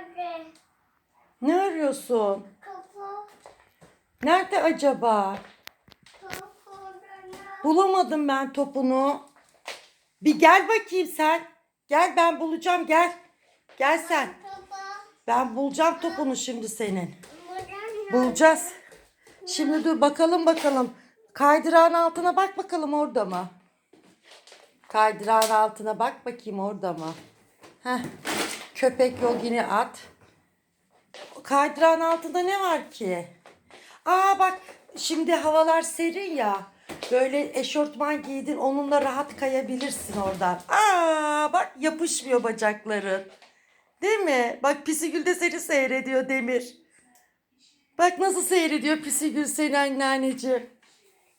Nerede? Ne arıyorsun? Kapı. Nerede acaba? Bulamadım ben topunu. Bir gel bakayım sen. Gel ben bulacağım gel. Gel sen. Ben bulacağım topunu şimdi senin. Bulacağız. Şimdi dur bakalım bakalım. Kaydırağın altına bak bakalım orada mı? Kaydırağın altına bak bakayım orada mı? Heh. Köpek yogini at. Kaydırağın altında ne var ki? Aa bak şimdi havalar serin ya. Böyle eşortman giydin onunla rahat kayabilirsin oradan. Aa bak yapışmıyor bacakların. Değil mi? Bak Pisigül de seni seyrediyor Demir. Bak nasıl seyrediyor Pisigül seni anneanneciğim.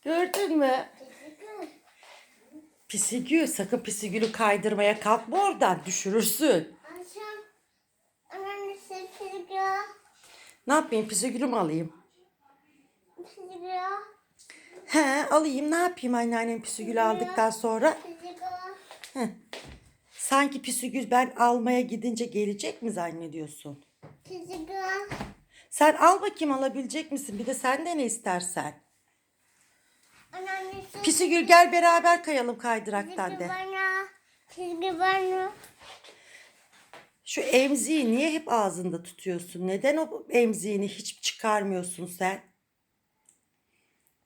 Gördün mü? Pisigül sakın Pisigül'ü kaydırmaya kalkma oradan düşürürsün. Ne yapayım Pisigül'ü mü alayım? He alayım ne yapayım anneannem Pisigül'ü aldıktan sonra? Sesliyor. Sanki Pisigül ben almaya gidince gelecek mi zannediyorsun? Sen al bakayım alabilecek misin? Bir de sen de ne istersen. Pisigül gel beraber kayalım kaydıraktan de. bana. Bana. Şu emziği niye hep ağzında tutuyorsun? Neden o emziğini hiç çıkarmıyorsun sen?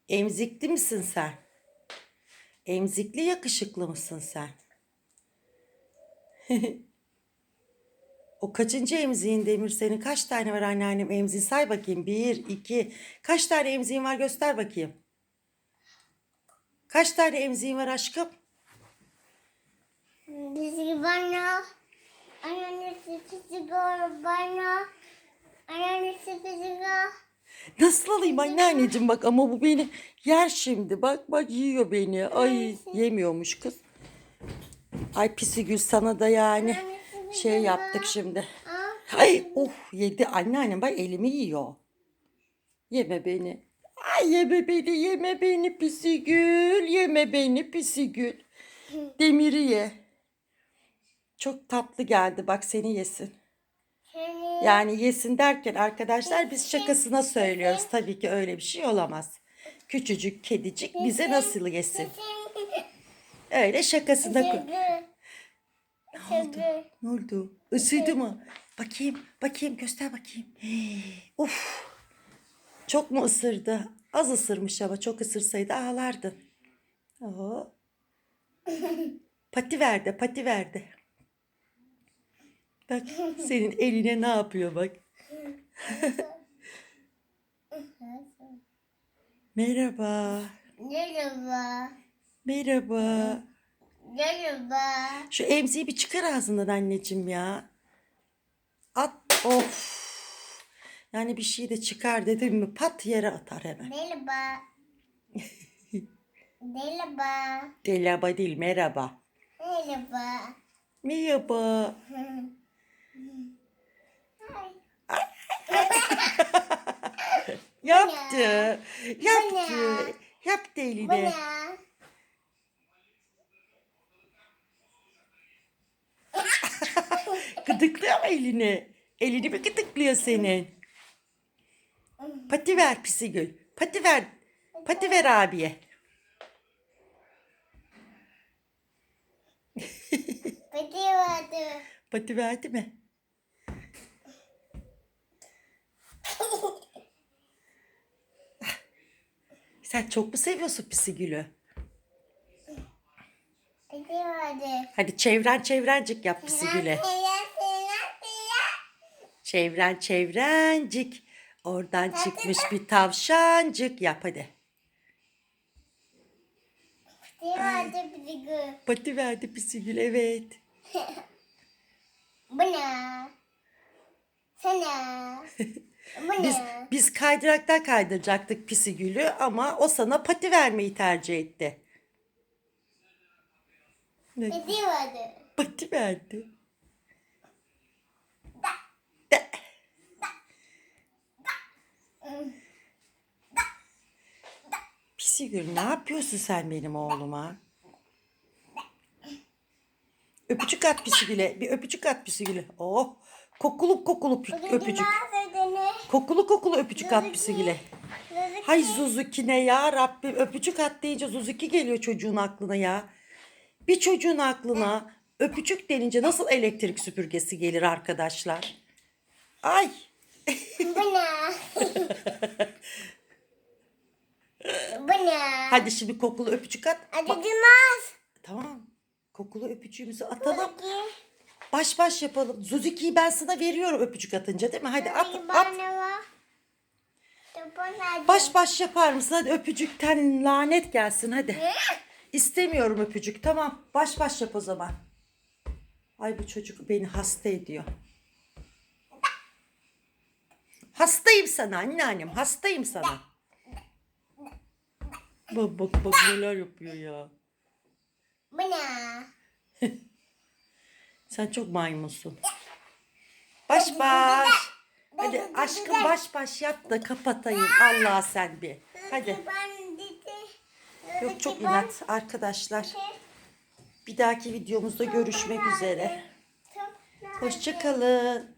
Emzikli misin sen? Emzikli yakışıklı mısın sen? o kaçıncı emziğin Demir senin? Kaç tane var anneannem emziği? Say bakayım. Bir, iki. Kaç tane emziğin var göster bakayım. Kaç tane emziğin var aşkım? Bana. Sesliyor bana. Anneanne sesliyor. Nasıl alayım anneanneciğim bak ama bu beni yer şimdi. Bak bak yiyor beni. Ay yemiyormuş kız. Ay Pisigül sana da yani şey yaptık şimdi. Ay oh yedi anneannem bak elimi yiyor. Yeme beni. Ay yeme beni yeme beni Pisigül. Yeme beni Pisigül. Demiri ye. Çok tatlı geldi bak seni yesin. Yani yesin derken arkadaşlar biz şakasına söylüyoruz. Tabii ki öyle bir şey olamaz. Küçücük kedicik bize nasıl yesin? Öyle şakasına. Ne oldu? Ne oldu? Isırdı mı? Bakayım, bakayım, göster bakayım. Uf. Çok mu ısırdı? Az ısırmış ama çok ısırsaydı ağlardın. Oo. Pati verdi, pati verdi. Bak senin eline ne yapıyor bak. Merhaba. Merhaba. Merhaba. Merhaba. Şu emziği bir çıkar ağzından anneciğim ya. At. Of. Yani bir şey de çıkar dedim mi pat yere atar hemen. Merhaba. Merhaba. Delaba değil merhaba. Merhaba. Merhaba. Yaptı. Yaptı. Yaptı eline. ne? Gıdıklıyor mu elini? Elini mi gıdıklıyor senin? Pati ver Pisigül. Pati ver. Pati ver abiye. Peki vardı. Pati verdi mi? Sen çok mu seviyorsun Pisigül'ü? Hadi çevren çevrencik yap Pisigül'e. Çevren çevrencik. Oradan çıkmış bir tavşancık yap hadi. Peki vardı bir gün. Pati verdi Pisigül evet. Bu ne? Sana. Bu Biz, ne? biz kaydıraktan kaydıracaktık Pisigül'ü ama o sana pati vermeyi tercih etti. Ne? Peki vardı. Pati verdi. De. Pisigül ne yapıyorsun sen benim oğluma? Öpücük at Pisigül'e. Bir öpücük at Pisigül'e. Oh Kokulu kokulu pü- öpücük. Kokulu kokulu öpücük at Pisigil'e. Hay Zuzuki ne ya Rabbim öpücük at deyince Zuzuki geliyor çocuğun aklına ya. Bir çocuğun aklına öpücük denince nasıl elektrik süpürgesi gelir arkadaşlar? Ay Bu ne? Bu ne? hadi şimdi kokulu öpücük at. Hadi Bak- tamam kokulu öpücüğümüzü atalım. Hadi. Baş baş yapalım. Zuzuki'yi ben sana veriyorum öpücük atınca değil mi? Hadi at at. Baş baş yapar mısın? Hadi öpücükten lanet gelsin hadi. İstemiyorum öpücük. Tamam. Baş baş yap o zaman. Ay bu çocuk beni hasta ediyor. Hastayım sana anneannem. Hastayım sana. Bak bak bak neler yapıyor ya. Bu ne? Sen çok maymunsun. Baş baş. Hadi aşkım baş baş yap da kapatayım. Allah sen bir. Hadi. Yok çok inat arkadaşlar. Bir dahaki videomuzda görüşmek üzere. Hoşçakalın.